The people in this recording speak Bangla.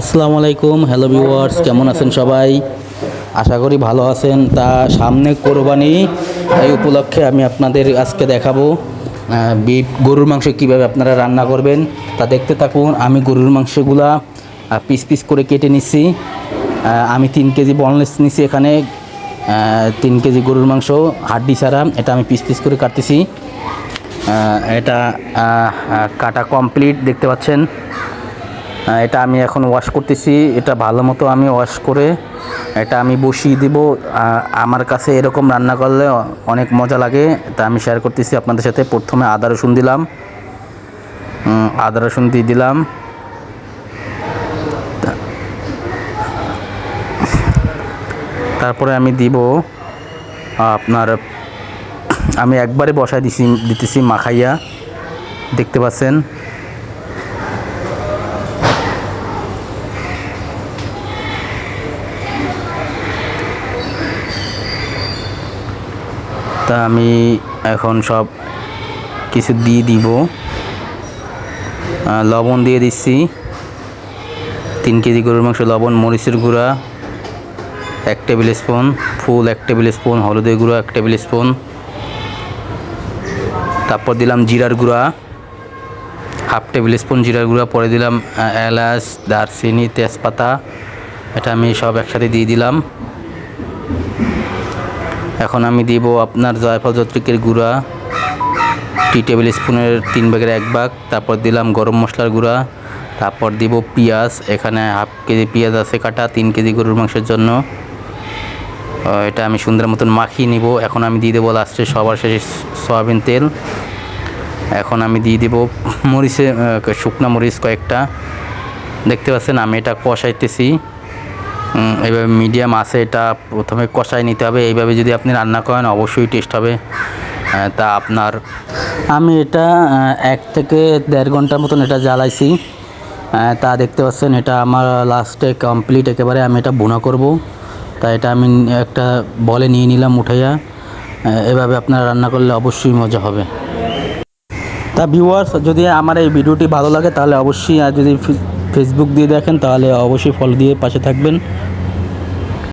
আসসালামু আলাইকুম, হ্যালো ভিউয়ার্স, কেমন আছেন সবাই? আশা করি ভালো আছেন। তা সামনে কোরবানি এই উপলক্ষে আমি আপনাদের আজকে দেখাবো বিফ গরুর মাংস কীভাবে আপনারা রান্না করবেন। তা দেখতে থাকুন, আমি গরুর মাংসগুলা পিস পিস করে কেটে নিচ্ছি। আমি তিন কেজি বনলেস নিচ্ছি এখানে। তিন কেজি গরুর মাংস, হাড্ডি ছাড়া, এটা আমি পিস পিস করে কাটতেছি। এটা কাটা কমপ্লিট দেখতে পাচ্ছেন। এটা আমি এখন ওয়াশ করতেছি। এটা ভালো মতো আমি ওয়াশ করে এটা আমি বসিয়ে দিব। আমার কাছে এরকম রান্না করলে অনেক মজা লাগে। তা আমি শেয়ার করতেছি আপনাদের সাথে। প্রথমে আদা রসুন দিলাম। আদা রসুন দিয়ে দিলাম। তারপরে আমি দিব আপনার, আমি একবারে বসায় দিছি, দিতেছি মাখাইয়া। দেখতে পাচ্ছেন? তা আমি এখন সব কিছু দিয়ে দিব। লবণ দিয়ে দিচ্ছি। তিন কেজি গরুর মাংস, লবণ, মরিচের গুঁড়া, এক টেবিল স্পুন, ফুল এক টেবিল স্পুন, হলুদের গুঁড়া এক টেবিল স্পুন। তারপর দিলাম জিরার গুঁড়া, হাফ টেবিল স্পুন জিরার গুঁড়া, পরে দিলাম এলাচ, দারচিনি, তেজপাতা, এটা আমি সব একসাথে দিয়ে দিলাম। এখন আমি দিব আপনার জয়ফল জত্রিকের গুঁড়া, টি টেবিল স্পুনের তিন ভাগের এক ভাগ, তারপর দিলাম গরম মশলার গুঁড়া, তারপর দিব পেঁয়াজ, এখানে হাফ কেজি পেঁয়াজ আছে কাটা, তিন কেজি গরুর মাংসের জন্য। এটা আমি সুন্দর মতন মাখিয়ে নিব। এখন আমি দিয়ে দেবো লাস্টে সবার শেষে সয়াবিন তেল। এখন আমি দিয়ে দিব মরিচে শুকনো মরিচ কয়েকটা। দেখতে পাচ্ছেন আমি এটা কষাইতেছি। এইভাবে মিডিয়াম আছে, এটা প্রথমে কষাই নিতে হবে। এইভাবে যদি আপনি রান্না করেন, অবশ্যই টেস্ট হবে। তা আপনার আমি এটা এক থেকে দেড় ঘণ্টার মতন এটা জ্বালাইছি। তা দেখতে পাচ্ছেন, এটা আমার লাস্টে কমপ্লিট একেবারে। আমি এটা বোনা করব। তা এটা আমি একটা বলে নিয়ে নিলাম উঠাইয়া। এভাবে আপনারা রান্না করলে অবশ্যই মজা হবে। তা ভিউয়ার্স যদি আমার এই ভিডিওটি ভালো লাগে, তাহলে অবশ্যই আর যদি ফেসবুক দিয়ে দেখেন তাহলে অবশ্যই ফলো দিয়ে পাশে থাকবেন।